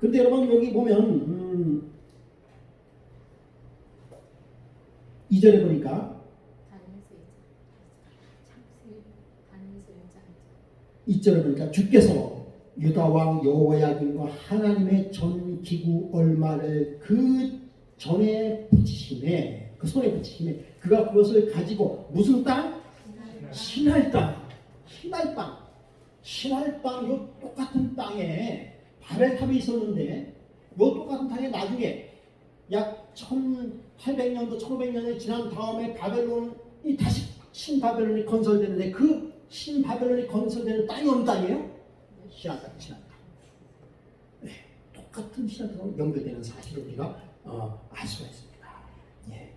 근데 여러분 여기 보면 음, 2절에 보니까 2절에 보니까 주께서 유다 왕 여호야김과 하나님의 전 기구 얼마를 그 전에 붙이심에 그 손에 붙이심에 그가 그것을 가지고 무슨 땅? 신할 땅, 신할 땅, 신할 땅, 요 똑같은 땅에 바벨탑이 있었는데 요 똑같은 땅에 나중에 약 1800년도 1500년이 지난 다음에 바벨론이 다시 신바벨론이 건설되는데 그 신바벨론이 건설되는 땅이 어느 땅이에요? 신할 땅, 신할 땅. 네, 똑같은 신할 땅으로 연결되는 사실을 우리가 어, 알 수가 있습니다. 예.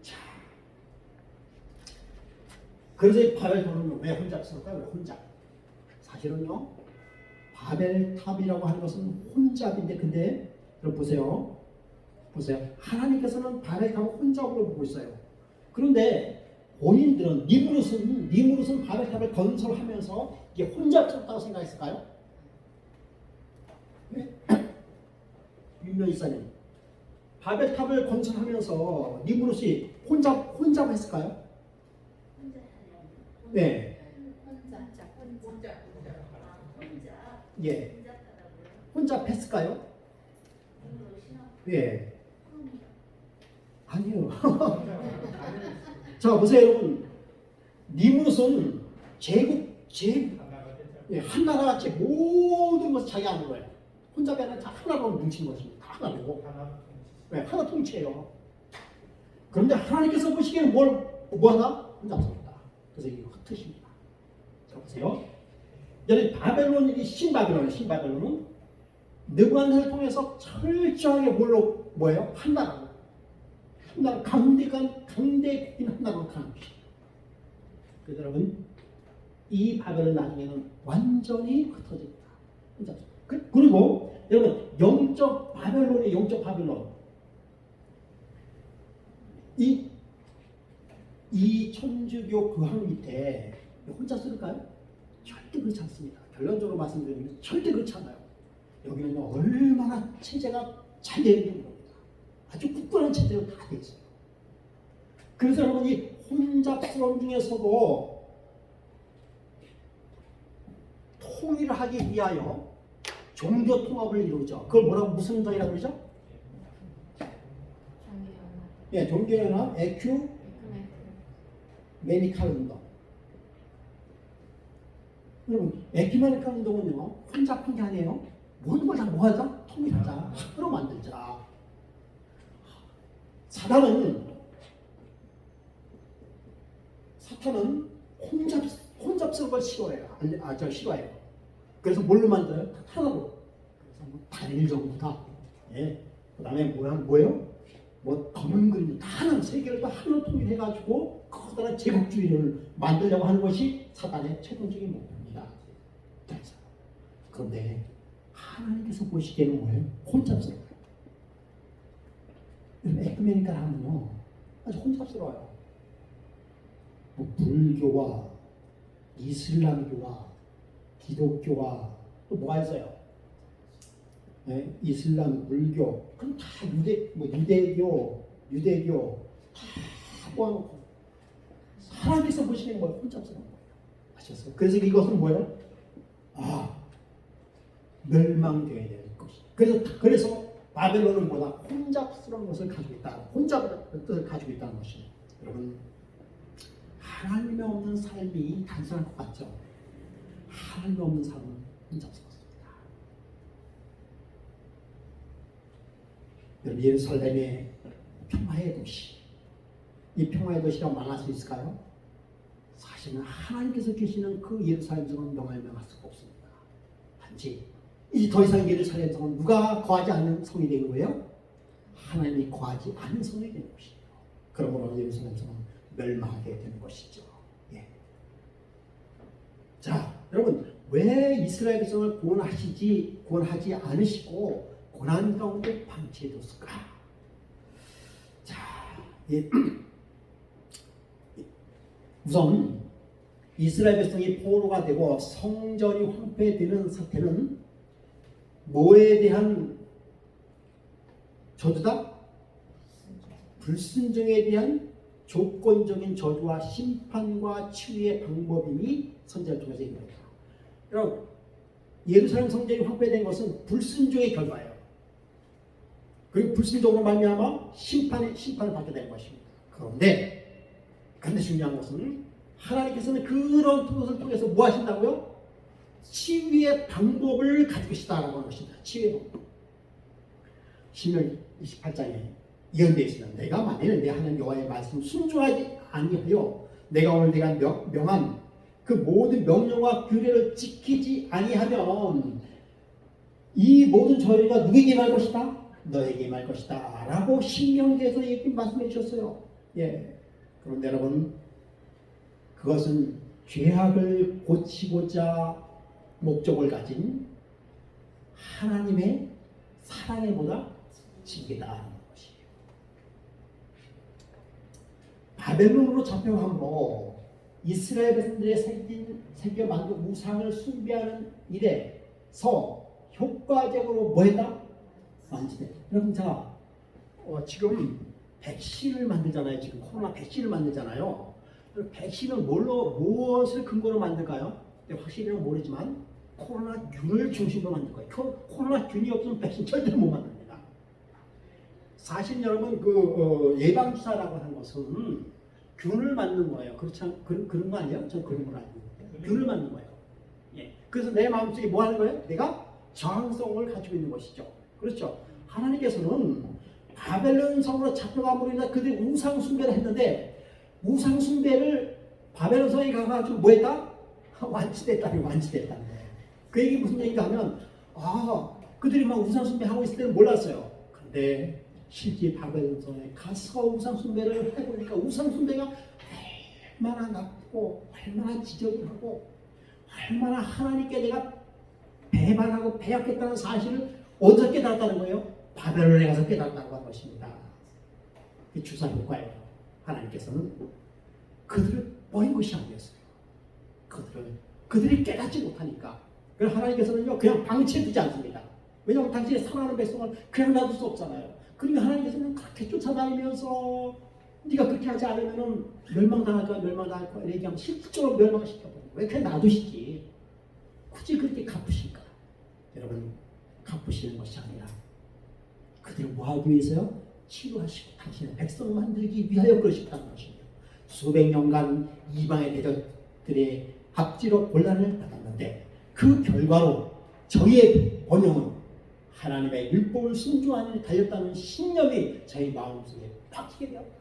자, 그래서 이 바벨탑은 왜 혼자 쓸까요? 왜 혼자? 사실은요, 바벨탑이라고 하는 것은 혼잡인데, 근데 여러분 보세요. 보세요. 하나님께서는 바벨탑을 혼잡으로 보고 있어요. 그런데 본인들은 니무롯은 니무롯은 바벨탑을 건설하면서 이게 혼잡스럽다고 생각했을까요? 네? 윤명 이사님, 바벨탑을 건설하면서 니무롯이 혼잡 혼잡했을까요? 네, 혼자 혼자 예, 혼잡했을까요? 예, 아니요. 자 보세요 여러분, 니무롯은 제국 제 예, 한 나라같이 모든 것을 자기 안으로 해요. 혼잡이 아니라 다 하나로 뭉친 것입니다. 다 하나로. 네, 하나 통치해요. 그런데 하나님께서 보시기에는 뭘, 뭐 하나? 혼잡스럽다. 그래서 이게 흩으십니다. 자, 보세요. 여기 바벨론 이 신바벨론, 신바벨론은 느관을 통해서 철저하게 뭘로, 뭐예요? 한 나라, 강대간, 강대인 한 나라로 가는 것입니다. 그래서 여러분, 이 바벨은 나중에는 완전히 흩어집니다. 그- 그리고 여러분 영적 바벨론의 영적 바벨론 이, 이 천주교 교황 밑에 혼자 쓸까요? 절대 그렇지 않습니다. 결론적으로 말씀드리면 절대 그렇지 않아요. 여기는 얼마나 체제가 잘 되어 있는 겁니다. 아주 굳건한 체제로 다 되어 있어요. 그래서 여러분 이 혼잡스러움 중에서도 통일을 하기 위하여 종교 통합을 이루죠. 그걸 뭐라고 무슨 운동이라고 그러죠? 예, 종교연합 에큐 메니칼 운동. 여러분, 에큐메니칼 운동은요, 혼잡한 게 아니에요. 모든 걸다 모아자, 통일하자, 하나로 만들자. 사단은 사탄은 혼잡 혼잡스러운 걸 싫어해요. 아, 저 싫어해요. 그래서 뭘로 만들어요? 다 하나로. 그래서 뭐 단일 정부다. 예. 그 다음에 뭐야, 뭐예요? 뭐 검은 그림 다 하나 세계를 다 하나로 통일해가지고 커다란 제국주의를 만들려고 하는 것이 사단의 최종적인 목표입니다. 그래서 그런데 하나님께서 보시기에는 뭐예요? 혼잡스러워요. 에크메니까 하면요 아주 혼잡스러워요. 뭐 불교와 이슬람교와 기독교와 또 뭐가 있어요? 네, 이슬람, 불교, 그럼 다 유대, 뭐 유대교, 유대교 다 모아놓고 하나님께서 보시는 걸 혼잡스러운 거예요. 아셨어요? 그래서 이것은 뭐예요? 아 멸망되어야 될 것이. 그래서 그래서 바벨론은 뭐다? 혼잡스러운 것을 가지고 있다. 혼잡을 뜻을 가지고 있다는 것이. 여러분 하나님이 없는 삶이 단순할 것 같죠? 하나님이 없는 삶은 혼잡스럽습니다. 여러분 예루살렘의 평화의 도시 이 평화의 도시라고 말할 수 있을까요? 사실은 하나님께서 계시는 그 예루살렘성은 명할 명할 수가 없습니다. 단지 이제 더 이상 예루살렘성은 누가 거하지 않는 성이 되는 거예요? 하나님이 거하지 않은 성이 되는 것이에요. 그러므로 예루살렘 성은 멸망하게 되는 것이죠. 예. 자, 여러분 왜 이스라엘 백성을 구원하시지 구원하지 않으시고 고난 가운데 방치해뒀을까? 자, 예. 우선 이스라엘 백성이 포로가 되고 성전이 황폐되는 사태는 뭐에 대한 저주다? 불순종에 대한 조건적인 저주와 심판과 치유의 방법이니 선지자를 통해서 얘기합니다. 여러분 예루살렘 성전이 확보된 것은 불순종의 결과예요. 그리고 불순종으로 말미암아 심판의 심판을 받게 되는 것입니다. 그런데 그런데 중요한 것은 하나님께서는 그런 것을 통해서 뭐 하신다고요? 치유의 방법을 가지고 계시다라고 하는 것입니다. 치유의 방법. 신명 28장에 예언되어 있습니다. 내가 만일 내 하나님 여호와의 말씀 순종하지 아니하여 내가 오늘 내가 명, 명한 그 모든 명령과 규례를 지키지 아니하면 이 모든 저리가 누구에게 말 것이다? 너에게 말 것이다. 라고 신명기에서 이렇게 말씀해 주셨어요. 예. 그런데 여러분 그것은 죄악을 고치고자 목적을 가진 하나님의 사랑의 보다 징계다라는 것이에요. 바벨론으로 잡혀함으로 이스라엘 백성들의 새긴 새겨 만든 우상을 숭배하는 일에서 효과적으로 뭐했다? 완치돼. 여러분 자 어, 지금 백신을 만들잖아요. 지금 코로나 백신을 만들잖아요. 백신은 뭘로 무엇을 근거로 만들까요? 네, 확실히는 모르지만 코로나 균을 중심으로 만들 거예요. 코- 코로나 균이 없으면 백신 절대 못 만듭니다. 사실 여러분 그 어, 예방 주사라고 하는 것은 균을 만든 거예요. 그렇지 않, 그, 그런 거 아니에요? 전 그런 걸 알고 균을 만든 거예요. 예. 그래서 내 마음속에 뭐 하는 거예요? 내가 저항성을 가지고 있는 것이죠. 그렇죠. 하나님께서는 바벨론 성으로 잡혀감으로 인해 그들이 우상 숭배를 했는데 우상 숭배를 바벨론 성에 가가지고 뭐 했다? 완치됐다니 완치됐다는 거예요. 그 얘기 무슨 얘기가 하면 아 그들이 막 우상 숭배하고 있을 때는 몰랐어요. 근데 실제 바벨론 성에 가서 우상 숭배를 해보니까 우상 숭배가 얼마나 나쁘고 얼마나 지적하고 얼마나 하나님께 내가 배반하고 배역했다는 사실을 어디서 깨달았다는 거예요? 바벨론에 가서 깨달았다고 하는 것입니다. 이 주사 효과예요. 하나님께서는 그들을 버린 것이 아니었어요. 그들을 그들이 깨닫지 못하니까. 그래서 하나님께서는요 그냥 방치해 두지 않습니다. 왜냐하면 당신의 사랑하는 백성을 그냥 놔둘 수 없잖아요. 그러니까 하나님께서는 그렇게 쫓아다니면서 네가 그렇게 하지 않으면 멸망당할 거야, 멸망당할 거야. 얘기하면 실질적으로 멸망시켜버리고 왜 그냥 놔두시지? 굳이 그렇게 갚으실까? 여러분 갚으시는 것이 아니라 그들을 뭐하기 위해서요? 치료하시고 당신의 백성 만들기 위하여 그러셨다는 것입니다. 수백 년간 이방의 대적들의 압지로 곤란을 받았는데 그 결과로 저희의 번영은 하나님의 율법을 순종하는 데 달렸다는 신념이 저희 마음속에 박히게 되었다.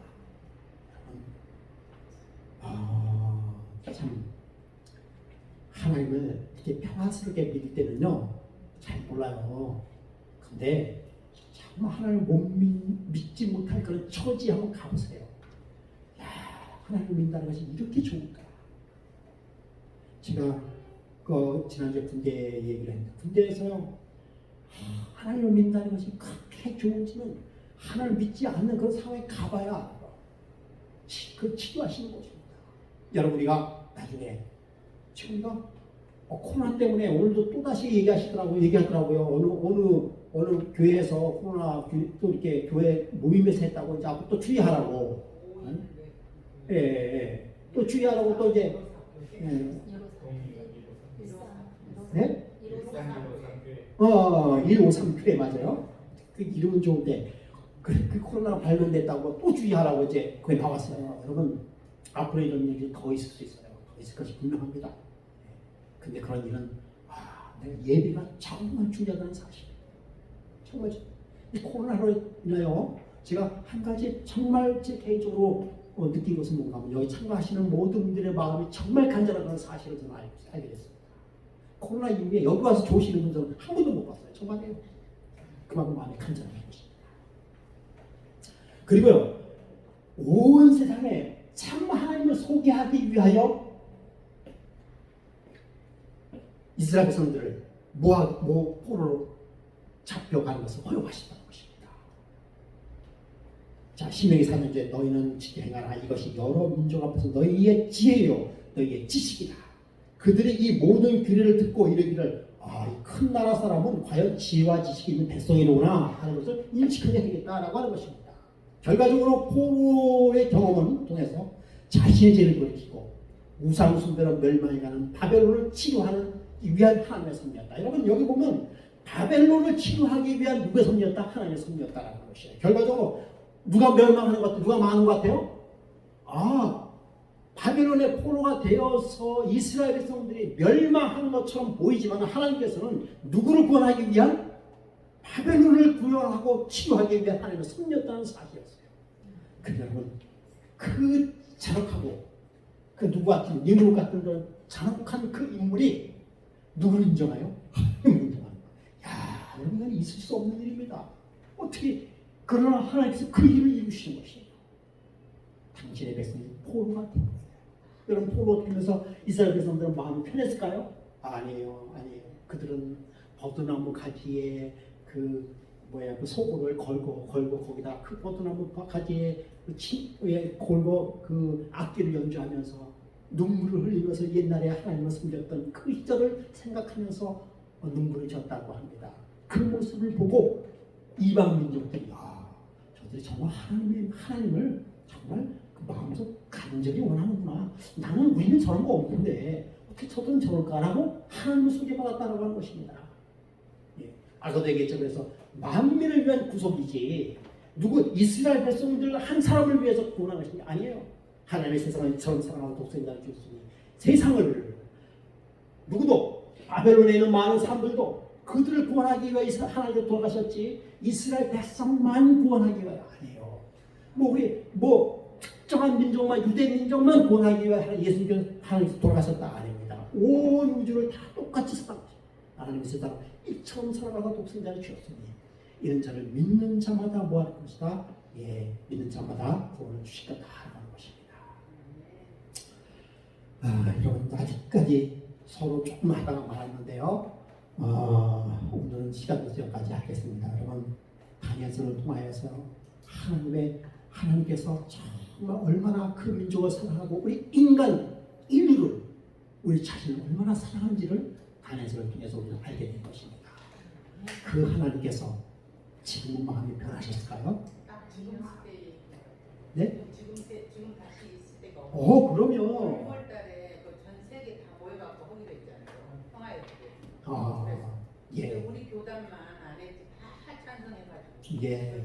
아, 참 하나님을 이렇게 평화스럽게 믿을 때는요 잘 몰라요. 근데 정말 하나님을 못 믿, 믿지 못할 그런 처지 한번 가보세요. 야, 하나님을 믿는다는 것이 이렇게 좋을까? 제가 그 지난주에 군대 얘기를 했는데 군대에서요 아, 하나님을 믿는다는 것이 그렇게 좋은지는 하나님을 믿지 않는 그런 상황에 가봐야 그 치료하시는 것입니다. 여러분 우리가 나중에 지금가 어, 코로나 때문에 오늘도 또 다시 얘기하시더라고요. 얘기하더라고요. 어느 어느 어느 교회에서 코로나 교- 또 이렇게 교회 모임에서 했다고 이제 앞으로 또 주의하라고. 응? 예, 예, 예. 또 주의하라고 또 이제 예. 네? 어, 153 큐에 맞아요. 그 이름은 좋은데 그, 그 코로나 발견됐다고 또 주의하라고 이제 그게 나왔어요. 여러분 앞으로 이런 일이 더 있을 수 있어요. 더 있을 것이 분명합니다. 네. 근데 그런 일은 아, 예비가 정말 중요하다는 사실. 정말 중- 이 코로나로 인하여 제가 한 가지 정말 제 개인적으로 어, 느낀 것은 뭔가 하면 여기 참가하시는 모든 분들의 마음이 정말 간절하다는 사실을 저는 알- 알게 됐습니다. 코로나 이후에 여기 와서 좋으시는 분들은 한 번도 못 봤어요. 정말요. 그만큼 마음이 것입니다. 그리고요, 온 세상에 참 하나님을 소개하기 위하여 이스라엘 백성들을 모아 모 포로로 잡혀가는 것을 허용하신다는 것입니다. 자, 신명기 4년째 너희는 지켜 행하라. 이것이 여러 민족 앞에서 너희의 지혜요, 너희의 지식이다. 그들이 이 모든 규례를 듣고 이르기를 아, 큰 나라 사람은 과연 지혜와 지식이 있는 백성이로구나 하는 것을 인식하게 되겠다라고 하는 것입니다. 결과적으로 포로의 경험을 통해서 자신의 죄를 돌이키고 우상 숭배로 멸망해 가는 바벨론을 치료하는 위한 하나님의 섭리였다. 여러분 여기 보면 바벨론을 치료하기 위한 누구의 섭리였다? 하나님의 섭리였다라는 것이에요. 결과적으로 누가 멸망하는 것 같아요? 누가 많은 것 같아요? 아 바벨론의 포로가 되어서 이스라엘 백성들이 멸망하는 것처럼 보이지만 하나님께서는 누구를 구원하기 위한 바벨론을 구원하고 치유하기 위한 하나님의 섭리였다는 사실이었어요. 근데 여러분 그 잔혹하고 그 누구 같은 니누 같은 그런 잔혹한 그 인물이 누구를 인정해요? 하나님을 인정하는 거야. 야, 여러분 있을 수 없는 일입니다. 어떻게 그러나 하나님께서 그 일을 이루시는 것이에요. 당신의 백성이 포로가 됩니다. 여러분 포로 되면서 이스라엘 백성들은 마음이 편했을까요? 아니에요, 아니에요. 그들은 버드나무 가지에 그 뭐야 그 소고를 걸고 걸고 거기다 그 버드나무 가지에 그 치에 걸고 그 악기를 연주하면서 눈물을 흘리면서 옛날에 하나님을 섬겼던 그 시절을 생각하면서 어, 눈물을 졌다고 합니다. 그 모습을 보고 이방 민족들이 아 저들이 정말 하나님의 하나님을 정말 그 마음속 간절히 원하는구나. 나는 우리는 저런 거 없는데 어떻게 저들은 저럴까라고 하나님을 소개받았다라고 하는 것입니다. 예. 아까도 얘기했죠. 그래서 만민을 위한 구속이지 누구 이스라엘 백성들 한 사람을 위해서 구원한 것이 아니에요. 하나님의 세상을 저런 사랑하는 독생자를 주셨으니 세상을 누구도 바벨론에 있는 많은 사람들도 그들을 구원하기 위해 하나님께 돌아가셨지 이스라엘 백성만 구원하기 위해 아니에요. 뭐 우리 뭐 특정한 민족만 유대 민족만 구원하기 위해 예수님께서 하나님께서 돌아가셨다 아닙니다. 온 우주를 다 똑같이 사랑하시고 하나님의 세상 이처럼 살아가서 독생자를 주셨으니 이런 자를 믿는 자마다 뭐하는 것이다? 예, 믿는 자마다 구원을 주시겠다 하는 것입니다. 아, 여러분 아직까지 서로 조금 하다가 말았는데요. 어, 오늘은 시간 돼서 여기까지 하겠습니다. 여러분 다니엘서를 통하여서 하나님의 하나님께서 정말 얼마나 그 민족을 사랑하고 우리 인간 인류를 우리 자신을 얼마나 사랑하는지를 다니엘서를 통해서 우리는 알게 된 것입니다. 그 하나님께서 지금 마음이 변하셨을까요? 네? 지금 때 지금 다시 있을 때가 어, 그럼요. 6월달에 그전 세계 다 모여갖고 하기로 했잖아요. 평화의 때. 아, 예, 우리 교단만 안 했지 다 찬성해가지고. 예.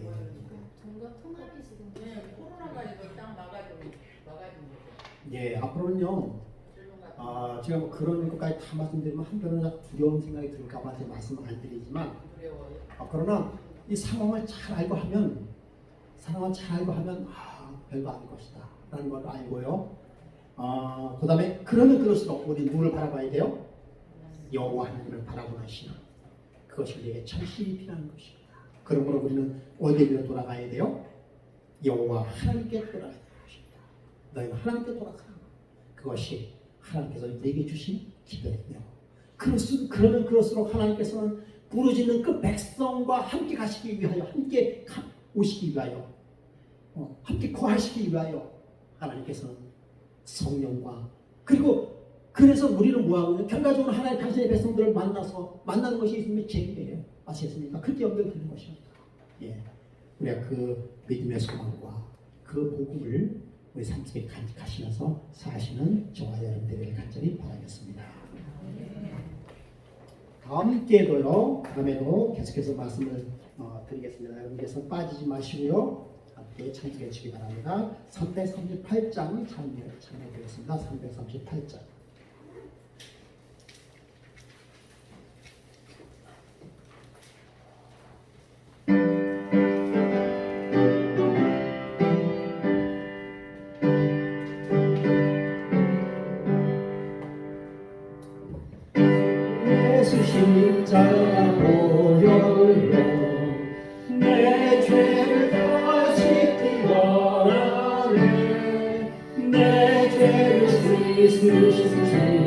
종교 통합이 지금 네, 코로나가 이거 딱 막아주고 막아준 거죠. 예, 앞으로는요. 아, 제가 뭐 그런 것까지 다 말씀드리면 한편으로 두려운 생각이 들까봐 제가 말씀 안 드리지만. 아, 그러나 이 상황을 잘 알고 하면, 상황을 잘 알고 하면, 아, 별거 아닐 것이다. 라는 걸 알고요. 아, 그 다음에, 그러면 그럴수록 우리 누구를 바라봐야 돼요? 여호와 하나님을 바라보는 신앙. 그것이 우리에게 절실히 필요한 것입니다. 그러므로 우리는 어디로 돌아가야 돼요? 여호와 하나님께 돌아가야 것입니다. 너희는 하나님께 돌아가. 그것이 하나님께서 우리에게 주신 기별이며 그럴수록 그러면 그럴수록 하나님께서는 부르짖는 그 백성과 함께 가시기 위하여 함께 가- 오시기 위하여 어, 함께 거하시기 위하여 하나님께서는 성령과 그리고 그래서 우리는 뭐하고 있냐 결과적으로 하나님 당신의 백성들을 만나서 만나는 것이 있으면 제일이에요 아시겠습니까? 그렇게 연결되는 것입니다 예. 우리가 그 믿음의 소망과 그 복음을 우리 삶 속에 간직하시면서 사시는 저와 여러분들을 간절히 바라겠습니다. 다음 기회도요, 다음에도 계속해서 말씀을 어, 드리겠습니다. 여러분께서 빠지지 마시고요. 함께 참석해 주시기 바랍니다. 338장 참여, 참여 드리겠습니다. 338장. 원